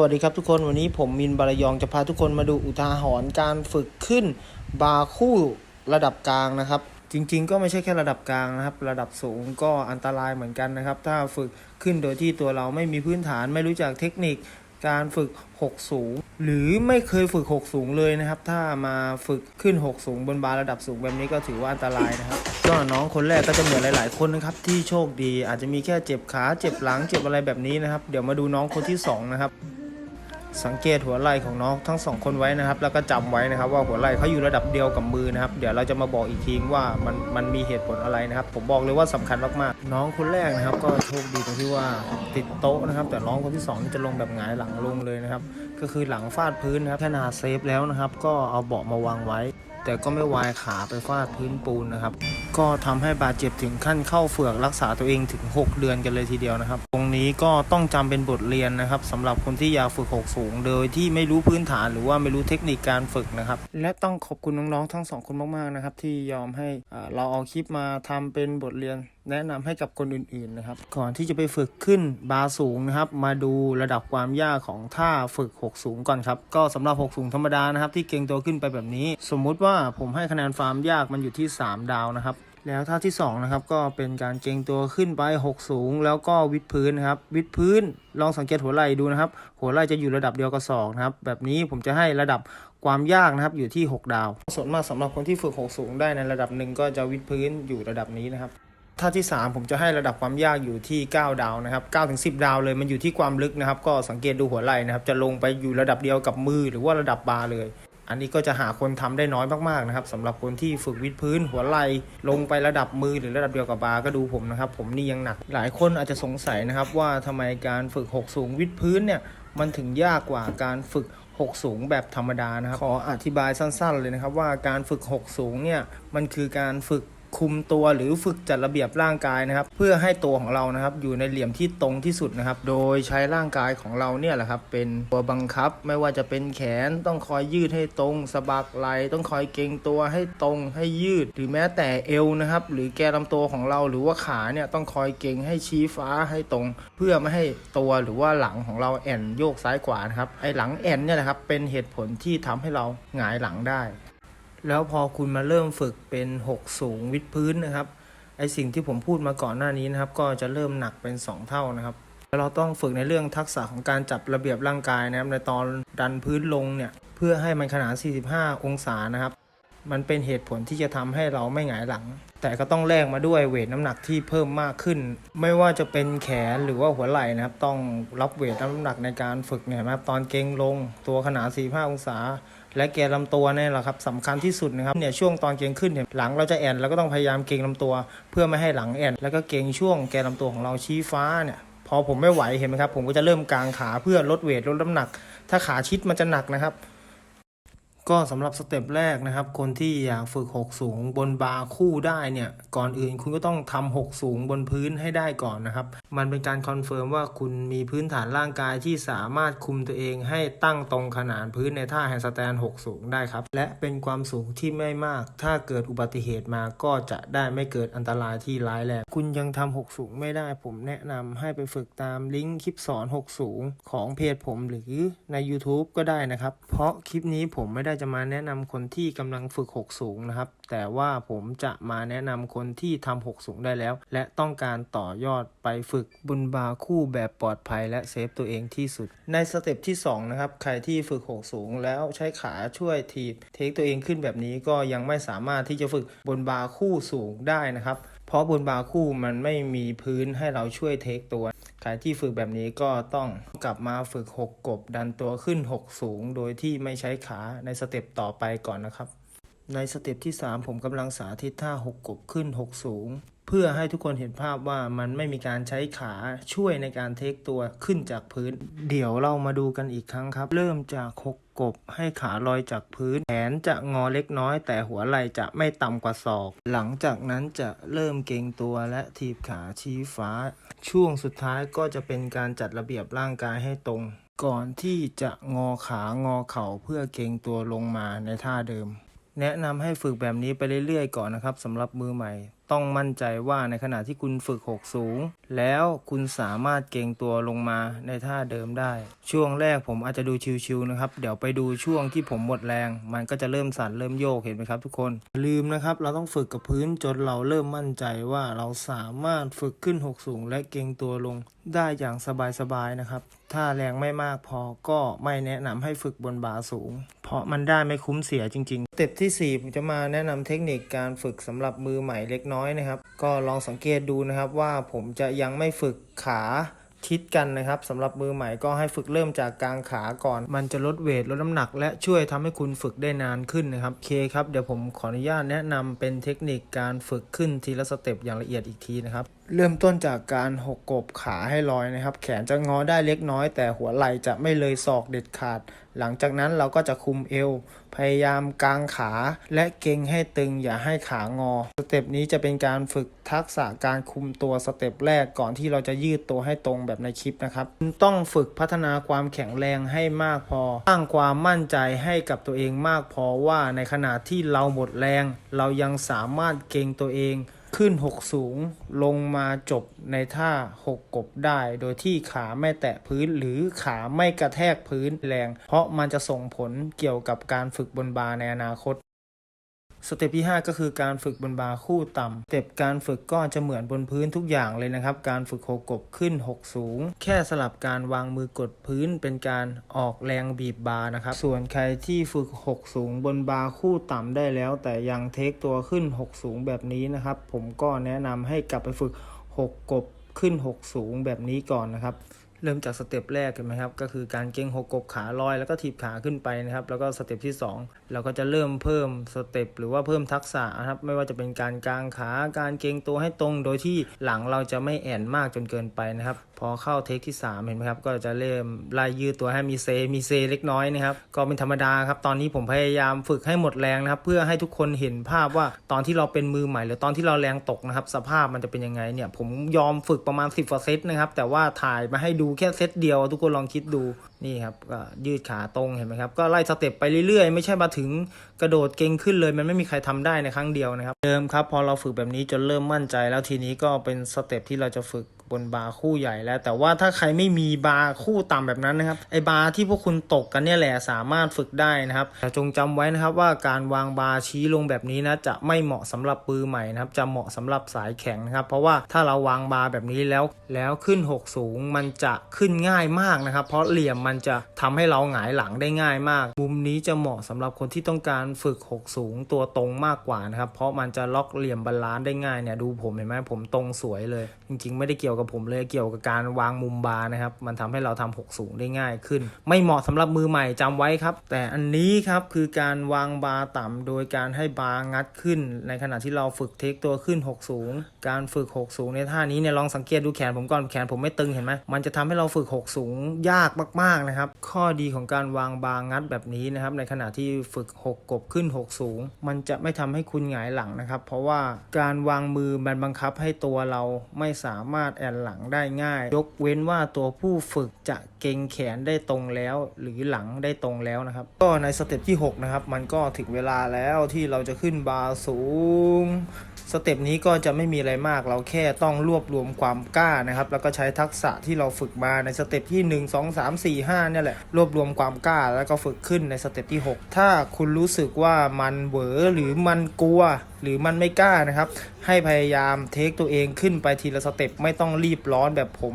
วัสดีครับทุกคนวันนี้ผมมินบารยองจะพาทุกคนมาดูอุทาหรณ์การฝึกขึ้นบาร์คู่ระดับกลางนะครับ จริงๆ ก็ไม่ใช่แค่ระดับกลางนะครับ ระดับสูงก็อันตรายเหมือนกันนะครับ ถ้าฝึกขึ้นโดยที่ตัวเราไม่มีพื้นฐานไม่รู้จักเทคนิค การฝึกหกสูง หรือไม่เคยฝึกหกสูงเลยนะครับ ถ้ามาฝึกขึ้นหกสูงบนบาร์ระดับสูงแบบนี้ก็ถือว่าอันตรายนะครับ ก็น้องคนแรกก็จะเหมือนหลาย ๆ คนนะครับที่โชคดี อาจจะมีแค่เจ็บขาเจ็บหลังเจ็บอะไรแบบนี้นะครับ เดี๋ยวมาดูน้องคนที่สองนะครับ สังเกตหัวไหล่ของน้องทั้งสองคนไว้นะครับ แล้วก็จำไว้นะครับ ว่าหัวไหล่เขาอยู่ระดับเดียวกับมือนะครับ เดี๋ยวเราจะมาบอกอีกทีว่ามันมันมีเหตุผลอะไรนะครับ ผมบอกเลยว่าสำคัญมากๆ น้องคนแรกนะครับ ก็โชคดีตรงที่ว่าติดโต๊ะนะครับ แต่น้องคนที่สองนี่จะลงแบบหงายหลังลงเลยนะครับ ก็คือหลังฟาดพื้นนะครับขนาดเซฟแล้วนะครับ ก็เอาเบาะมาวางไว้ แต่ก็ไม่วายขาไปฟาดพื้นปูนนะครับ ก็ทำให้บาดเจ็บถึงขั้นเข้าเฝือกรักษาตัวเองถึง 6 เดือนกันเลยทีเดียวนะครับ ตรงนี้ก็ต้องจำเป็นบทเรียนนะครับสำหรับคนที่อยากฝึกหกสูง โดยที่ไม่รู้พื้นฐานหรือว่าไม่รู้เทคนิคการฝึกนะครับ และต้องขอบคุณน้องๆทั้งสองคนมากๆนะครับที่ยอมให้เราเอาคลิปมาทำเป็นบทเรียน แนะนำให้กับคนอื่นๆนะครับ ก่อนที่จะไปฝึกขึ้นบาร์สูงนะครับ มาดูระดับความยากของท่าฝึก 6 สูงก่อนครับ ก็สำหรับ 6 สูงธรรมดานะครับ ที่เก่งตัวขึ้นไปแบบนี้ สมมุติว่าผมให้คะแนนฟาร์มยากมันอยู่ที่ 3 ดาวนะครับแล้วท่าที่2นะครับก็เป็นการเก่งตัวขึ้นไป 6 สูง แล้วก็วิดพื้นนะครับวิดพื้นลองสังเกตหัวไหล่ดูนะครับ หัวไหล่จะอยู่ระดับเดียวกับศอกนะครับแบบนี้ผมจะให้ระดับความยากนะครับอยู่ที่ 6 ดาว ส่วนมากสำหรับคนที่ฝึก 6 สูงได้ในระดับหนึ่งก็จะวิดพื้นอยู่ระดับนี้นะครับ ท่าที่ 3 ผมจะให้ระดับความยากอยู่ที่ 9 ดาวนะครับ9ถึง10 ดาวเลยมันอยู่ที่ความลึกนะครับ ก็สังเกตดูหัวไหล่นะครับ จะลงไปอยู่ระดับเดียวกับมือหรือว่าระดับบาร์เลย อันนี้ก็จะหาคนทำได้น้อยมากๆนะครับสำหรับคนที่ฝึกวิดพื้นหัวไหล่ลงไประดับมือหรือระดับเดียวกับบาร์ก็ดูผมนะครับ ผมนี่ยังหนัก หลายคนอาจจะสงสัยนะครับว่าทำไมการฝึก 6 สูงวิดพื้นเนี่ยมันถึงยากกว่าการฝึก6 สูงแบบธรรมดานะครับขออธิบายสั้น ๆ เลยนะครับว่าการฝึก 6 สูงเนี่ยมันคือการฝึก คุมตัวหรือฝึกจัดระเบียบร่างกายนะครับ เพื่อให้ตัวของเรานะครับ อยู่ในเหลี่ยมที่ตรงที่สุดนะครับ โดยใช้ร่างกายของเราเนี่ยแหละครับ เป็นตัวบังคับไม่ว่าจะเป็นแขนต้องคอยยืดให้ตรงสะบักไหล่ต้องคอยเกรงตัวให้ตรงให้ยืด หรือแม้แต่เอวนะครับ หรือแกนลำตัวของเราหรือว่าขาเนี่ยต้องคอยเกรงให้ชี้ฟ้าให้ตรง เพื่อไม่ให้ตัวหรือว่าหลังของเราแอนโยกซ้ายขวานะครับไอ้หลังแอนเนี่ยแหละครับเป็นเหตุผลที่ทำให้เราหงายหลังได้ แล้วพอคุณมาเริ่มฝึกเป็น 6 สูงวิดพื้นนะครับ ไอสิ่งที่ผมพูดมาก่อนหน้านี้นะครับ ก็จะเริ่มหนักเป็น 2 เท่านะครับแล้วเราต้องฝึกในเรื่องทักษะของการจับระเบียบร่างกายนะครับ ในตอนดันพื้นลงเนี่ย เพื่อให้มันขนาด 45 องศานะครับ มันเป็นเหตุผลที่จะทำให้เราไม่หงายหลัง แต่ก็ต้องแลกมาด้วยเวทน้ำหนักที่เพิ่มมากขึ้น ไม่ว่าจะเป็นแขนหรือว่าหัวไหล่นะครับ ต้องรับเวทน้ำหนักในการฝึกเนี่ยนะครับตอนเกรงลงตัวขนาด45องศา และแกนลำตัวเนี่ยแหละครับสำคัญที่สุดนะครับเนี่ยช่วงตอนเกรงขึ้นเนี่ยหลังเราจะแอนเราก็ต้องพยายามเกรงลำตัว เพื่อไม่ให้หลังแอนแล้วก็เกรงช่วงแกนลำตัวของเราชี้ฟ้าเนี่ยพอผมไม่ไหวเห็นไหมครับ ผมก็จะเริ่มกางขาเพื่อลดเวทลดน้ำหนัก ถ้าขาชิดมันจะหนักนะครับ ก็สำหรับสเต็ปแรกนะครับ คนที่อยากฝึก 6 สูงบนบาร์คู่ได้เนี่ย ก่อนอื่นคุณก็ต้องทำ6 สูงบนพื้นให้ได้ก่อนนะครับ มันเป็นการคอนเฟิร์มว่าคุณมีพื้นฐานร่างกายที่สามารถคุมตัวเองให้ตั้งตรงขนานพื้นในท่าแฮนด์สแตน6 สูงได้ครับ และเป็นความสูงที่ไม่มาก ถ้าเกิดอุบัติเหตุมาก็จะได้ไม่เกิดอันตรายที่ร้ายแรงคุณยังทำ6 สูงไม่ได้ ผมแนะนำให้ไปฝึกตามลิงก์คลิปสอน 6 สูงของเพจผมหรือใน YouTube ก็ได้นะครับ เพราะคลิปนี้ผมไม่ได้จะมาแนะนำคนที่กำลังฝึก6สูงนะครับ แต่ว่าผมจะมาแนะนำคนที่ทำ6สูงได้แล้ว และต้องการต่อยอดไปฝึกบนบาคู่แบบปลอดภัยและเซฟตัวเองที่สุด ในสเต็ปที่2นะครับใครที่ฝึก6สูงแล้วใช้ขาช่วยทีบเทคตัวเองขึ้นแบบนี้ก็ยังไม่สามารถที่จะฝึกบนบาคู่สูงได้นะครับ เพราะบนบาคู่มันไม่มีพื้นให้เราช่วยเทคตัว ใครที่ฝึกแบบนี้ก็ต้องกลับมาฝึก 6 กบดันตัวขึ้น 6 สูง โดยที่ไม่ใช้ขาในสเต็ปต่อไปก่อนนะครับ ในสเต็ปที่ 3 ผมกำลังสาธิตท่า 6 กบขึ้น 6 สูง เพื่อให้ทุกคนเห็นภาพว่ามันไม่มีการใช้ขาช่วยในการเทคตัวขึ้นจากพื้น เดี๋ยวเรามาดูกันอีกครั้งครับ เริ่มจาก 6 กบให้ขาลอยจากพื้น แขนจะงอเล็กน้อย แต่หัวไหล่จะไม่ต่ำกว่าศอก หลังจากนั้นจะเริ่มเกรงตัวและถีบขาชี้ฟ้า ช่วงสุดท้ายก็จะเป็นการจัดระเบียบร่างกายให้ตรง ก่อนที่จะงอขางอเข่าเพื่อเกรงตัวลงมาในท่าเดิม แนะนำให้ฝึกแบบนี้ไปเรื่อยๆก่อนนะครับสำหรับมือใหม่ต้องมั่นใจว่าในขณะที่คุณฝึกหกสูง แล้วคุณสามารถเก่งตัวลงมาในท่าเดิมได้ ช่วงแรกผมอาจจะดูชิวๆนะครับ เดี๋ยวไปดูช่วงที่ผมหมดแรง มันก็จะเริ่มสั่นเริ่มโยกเห็นไหมครับทุกคนลืมนะครับ เราต้องฝึกกับพื้นจนเราเริ่มมั่นใจว่าเราสามารถฝึกขึ้นหกสูง และเก่งตัวลงได้อย่างสบายๆนะครับ ถ้าแรงไม่มากพอก็ไม่แนะนำให้ฝึกบนบาสูง เพราะมันได้ไม่คุ้มเสียจริงๆ สเต็ปที่4ผมจะมาแนะนำเทคนิคการฝึกสำหรับมือใหม่เล็กน้อยนะครับ ก็ลองสังเกตดูนะครับว่าผมจะยังไม่ฝึกขาทิศกันนะครับสำหรับมือใหม่ก็ให้ฝึกเริ่มจากกลางขาก่อน มันจะลดเวทลดน้ำหนัก และช่วยทำให้คุณฝึกได้นานขึ้นนะครับเคครับเดี๋ยวผมขออนุญาตแนะนำเป็นเทคนิคการฝึกขึ้นทีละสเต็ปอย่างละเอียดอีกทีนะครับเริ่มต้นจากการหกกบขาให้ลอยนะครับ แขนจะงอได้เล็กน้อย แต่หัวไหล่จะไม่เลยศอกเด็ดขาด หลังจากนั้นเราก็จะคุมเอว พยายามกางขาและเก่งให้ตึงอย่าให้ขางอ สเต็ปนี้จะเป็นการฝึกทักษะการคุมตัวสเต็ปแรกก่อนที่เราจะยืดตัวให้ตรงแบบในคลิปนะครับ ต้องฝึกพัฒนาความแข็งแรงให้มากพอ สร้างความมั่นใจให้กับตัวเองมากพอว่าในขณะที่เราหมดแรง เรายังสามารถเก่งตัวเอง ขึ้นหกสูงลงมาจบในท่าหกบได้ โดยที่ขาไม่แตะพื้นหรือขาไม่กระแทกพื้นแรง เพราะมันจะส่งผลเกี่ยวกับการฝึกบนบาร์ในอนาคต สเต็ปที่ 5 ก็คือการฝึกบนบาร์คู่ต่ำสเต็ปการฝึกก็จะเหมือนบนพื้นทุกอย่างเลยนะครับ การฝึกหกกบขึ้น 6 สูง แค่สลับการวางมือกดพื้นเป็นการออกแรงบีบบาร์นะครับ ส่วนใครที่ฝึก 6 สูงบนบาร์คู่ต่ำได้แล้ว แต่ยังเทคตัวขึ้น 6 สูงแบบนี้นะครับ ผมก็แนะนำให้กลับไปฝึก 6 กบขึ้น 6 สูงแบบนี้ก่อนนะครับ เริ่มจากสเต็ปแรกเห็นไหมครับ ก็คือการเก้งหกกบขาลอยแล้วก็ถีบขาขึ้นไปนะครับ แล้วก็สเต็ปที่ 2 เราก็จะเริ่มเพิ่มสเต็ปหรือว่าเพิ่มทักษะนะครับ ไม่ว่าจะเป็นการกางขา การเกรงตัวให้ตรง โดยที่หลังเราจะไม่แอนมากจนเกินไปนะครับ พอเข้าเทคที่ 3 เห็นไหมครับ ก็จะเริ่มล่ยืดตัวให้มีเซ มีเซเล็กน้อยนะครับ ก็เป็นธรรมดาครับ ตอนนี้ผมพยายามฝึกให้หมดแรงนะครับ เพื่อให้ทุกคนเห็นภาพว่าตอนที่เราเป็นมือใหม่ หรือตอนที่เราแรงตกนะครับ สภาพมันจะเป็นยังไงเนี่ย ผมยอมฝึกประมาณ 10กว่าเซตนะครับ แต่ว่าถ่ายมาให้ดูแค่เซตเดียว ทุกคนลองคิดดูนี่ครับก็ยืดขาตรงเห็นไหมครับก็ไล่สเต็ปไปเรื่อยๆ ไม่ใช่มาถึงกระโดดเก่งขึ้นเลย มันไม่มีใครทำได้ในครั้งเดียวนะครับเดิมครับพอเราฝึกแบบนี้จนเริ่มมั่นใจ แล้วทีนี้ก็เป็นสเต็ปที่เราจะฝึก บนบาร์คู่ใหญ่แล้ว แต่ว่าถ้าใครไม่มีบาร์คู่ต่ำแบบนั้นนะครับไอบาร์ที่พวกคุณตกกันเนี่ยแหละสามารถฝึกได้นะครับแต่จงจำไว้นะครับว่าการวางบาร์ชี้ลงแบบนี้นะจะไม่เหมาะสำหรับปือใหม่นะครับจะเหมาะสำหรับสายแข็งนะครับ เพราะว่าถ้าเราวางบาร์แบบนี้แล้ว แล้วขึ้น 6 สูงมันจะขึ้นง่ายมากนะครับ เพราะเหลี่ยมมันจะทำให้เราหงายหลังได้ง่ายมาก มุมนี้จะเหมาะสำหรับคนที่ต้องการฝึก 6 สูงตัวตรงมากกว่านะครับ เพราะมันจะล็อกเหลี่ยมบาลานซ์ได้ง่ายเนี่ยดูผมเห็นไหมผมตรงสวยเลย จริง ๆ ไม่ได้เกี่ยวกับผมเลยเกี่ยวกับการวางมุมบาร์นะครับ มันทำให้เราทำหกสูงได้ง่ายขึ้น ไม่เหมาะสำหรับมือใหม่จำไว้ครับ แต่อันนี้ครับคือการวางบาร์ต่ำโดยการให้บาร์งัดขึ้น ในขณะที่เราฝึกเทคตัวขึ้น 6 สูง การฝึก 6 สูงในท่านี้เนี่ยลองสังเกตดูแขนผมก่อนแขนผมไม่ตึงเห็นไหมมันจะทำให้เราฝึก 6 สูงยากมากๆนะครับ ข้อดีของการวางบาร์งัดแบบนี้นะครับ ในขณะที่ฝึก 6 กบขึ้น 6 สูง มันจะไม่ทำให้คุณหงายหลังนะครับ เพราะว่าการวางมือมันบังคับให้ตัวเราไม่สามารถแอนหลังได้ง่าย ยกเว้นว่าตัวผู้ฝึกจะเกรงแขนได้ตรงแล้ว หรือหลังได้ตรงแล้วนะครับ ก็ในสเต็ปที่ 6 นะครับ มันก็ถึงเวลาแล้วที่เราจะขึ้นบาร์สูงสเต็ปนี้ก็จะไม่มีอะไรมากเราแค่ต้องรวบรวมความกล้านะครับ แล้วก็ใช้ทักษะที่เราฝึกมาในสเต็ปที่ 1 2 3 4 5เนี่ยแหละรวบรวมความกล้าแล้วก็ฝึกขึ้นในสเต็ปที่ 6 ถ้าคุณรู้สึกว่ามันเหวอหรือมันกลัว หรือมันไม่กล้านะครับ ให้พยายามเทคตัวเองขึ้นไปทีละสเต็ปไม่ต้องรีบร้อนแบบผม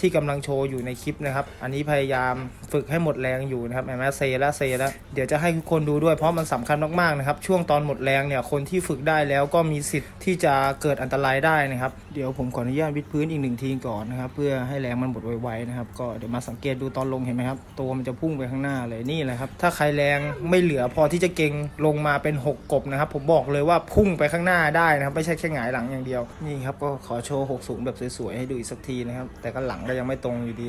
ที่กำลังโชว์อยู่ในคลิปนะครับ อันนี้พยายามฝึกให้หมดแรงอยู่นะครับเห็นไหมเซแล้วเซแล้วเดี๋ยวจะให้ทุกคนดูด้วยเพราะมันสำคัญมากๆนะครับ ช่วงตอนหมดแรงเนี่ยคนที่ฝึกได้แล้วก็มีสิทธิ์ที่จะเกิดอันตรายได้นะครับ เดี๋ยวผมขออนุญาตวิดพื้นอีกหนึ่งทีก่อนนะครับ เพื่อให้แรงมันหมดไวๆนะครับ ก็เดี๋ยวมาสังเกตดูตอนลงเห็นไหมครับตัวมันจะพุ่งไปข้างหน้าเลยนี่แหละครับถ้าใครแรงไม่เหลือพอที่จะเก่งลงมาเป็นหกกบนะครับ ผมบอกเลยว่าพุ่งไปข้างหน้าได้นะครับ ไม่ใช่แค่หงายหลังอย่างเดียว นี่ครับก็ขอโชว์หกสูงแบบสวยๆให้ดูอีกสักทีนะครับ แต่ก็หลังก็ยังไม่ตรงอยู่ดี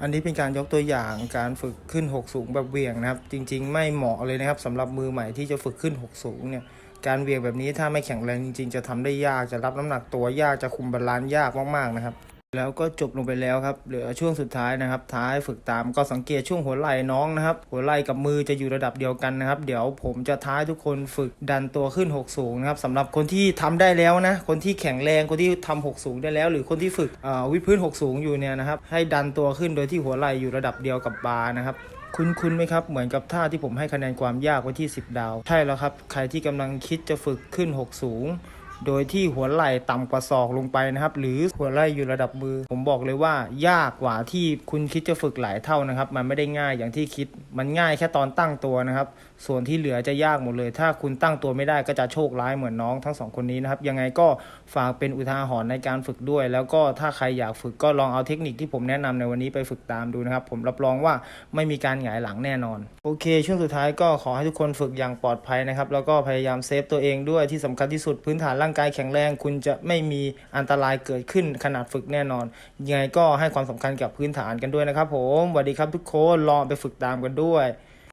อันนี้เป็นการยกตัวอย่างการฝึกขึ้น6สูงแบบเวี่ยงนะครับ จริง ๆ ไม่เหมาะเลยนะครับสำหรับมือใหม่ที่จะฝึกขึ้น6สูงเนี่ยการเวี่ยงแบบนี้ถ้าไม่แข็งแรงจริงๆ จะทำได้ยากจะรับน้ำหนักตัวยากจะคุมบาลานซ์ยากมากๆนะครับ แล้วก็จบลงไปแล้วครับ เหลือช่วงสุดท้ายนะครับ ท้ายฝึกตามก็สังเกตช่วงหัวไหล่น้องนะครับ หัวไหล่กับมือจะอยู่ระดับเดียวกันนะครับ เดี๋ยวผมจะท้ายทุกคนฝึกดันตัวขึ้นหกสูงนะครับสำหรับคนที่ทำได้แล้วนะ คนที่แข็งแรงคนที่ทำหกสูงได้แล้ว หรือคนที่ฝึกวิพื้นหกสูงอยู่เนี่ยนะครับ ให้ดันตัวขึ้นโดยที่หัวไหล่อยู่ระดับเดียวกับบาร์นะครับคุณคุณไหมครับ เหมือนกับท่าที่ผมให้คะแนนความยากไว้ที่ 10 ดาว ใช่แล้วครับ ใครที่กำลังคิดจะฝึกขึ้น 6 สูง โดยที่หัวไหล่ต่ำกว่าศอกลงไปนะครับ หรือหัวไหล่อยู่ระดับมือ ผมบอกเลยว่ายากกว่าที่คุณคิดจะฝึกหลายเท่านะครับ มันไม่ได้ง่ายอย่างที่คิด มันง่ายแค่ตอนตั้งตัวนะครับ ส่วนที่เหลือจะยากหมดเลย ถ้าคุณตั้งตัวไม่ได้ก็จะโชคร้ายเหมือนน้องทั้งสองคนนี้นะครับ ยังไงก็ฝากเป็นอุทาหรณ์ในการฝึกด้วย แล้วก็ถ้าใครอยากฝึกก็ลองเอาเทคนิคที่ผมแนะนำในวันนี้ไปฝึกตามดูนะครับ ผมรับรองว่าไม่มีการหงายหลังแน่นอน โอเค ช่วงสุดท้ายก็ขอให้ทุกคนฝึกอย่างปลอดภัยนะครับ แล้วก็พยายามเซฟตัวเองด้วยที่สำคัญที่สุดพื้นฐานร่างกายแข็งแรง คุณจะไม่มีอันตรายเกิดขึ้นขนาดฝึกแน่นอน ยังไงก็ให้ความสำคัญกับพื้นฐานกันด้วยนะครับผมสวัสดีครับทุกคนลองไปฝึกตามกันด้วย